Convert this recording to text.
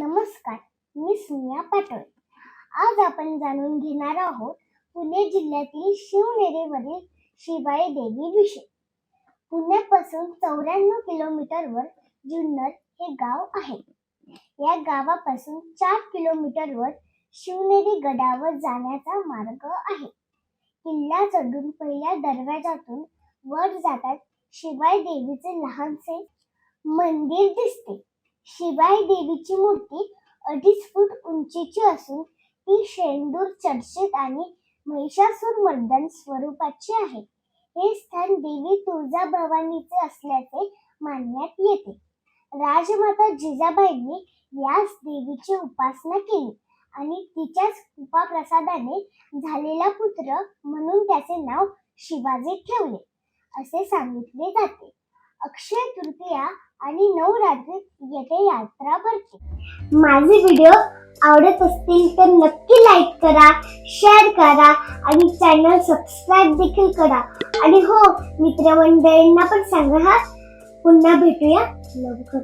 नमस्कार मी स्नेहा पाटोळे. आज आपण जाणून घेणार आहोत पुणे जिल्ह्यातील शिवनेरीवरील शिवाई देवी विषयी. पुण्यापासून चौऱ्याण्णव किलोमीटरवर जुन्नर हे गाव आहे. या गावापासून चार किलोमीटरवर शिवनेरी गडावर जाण्याचा मार्ग आहे. किल्ला चढून पहिल्या दरवाजातून वर जातात शिवाई देवीचे लहानसे मंदिर दिसते. शिवाई देवीची मूर्ती अडीच फूट उंचीची असून ती शेंदूर चर्चित आणि महिषासूर मर्दन स्वरूपाची आहे. हे स्थान देवी तुळजाभवानीचे असल्याचे मानण्यात येते. राजमाता जिजाबाईंनी याच देवीची उपासना केली आणि तिच्याच कृपाप्रसादाने झालेला पुत्र म्हणून त्याचे नाव शिवाजी ठेवले असे सांगितले जाते. अक्षय तृतीया आणि नवरात्रीत येथे यात्रा भरते. माझे व्हिडिओ आवडत असतील तर नक्की लाईक करा शेअर करा आणि चॅनल सबस्क्राईब देखील करा. आणि हो मित्रमंडळींना पण सांगा हा. पुन्हा भेटूया लवकर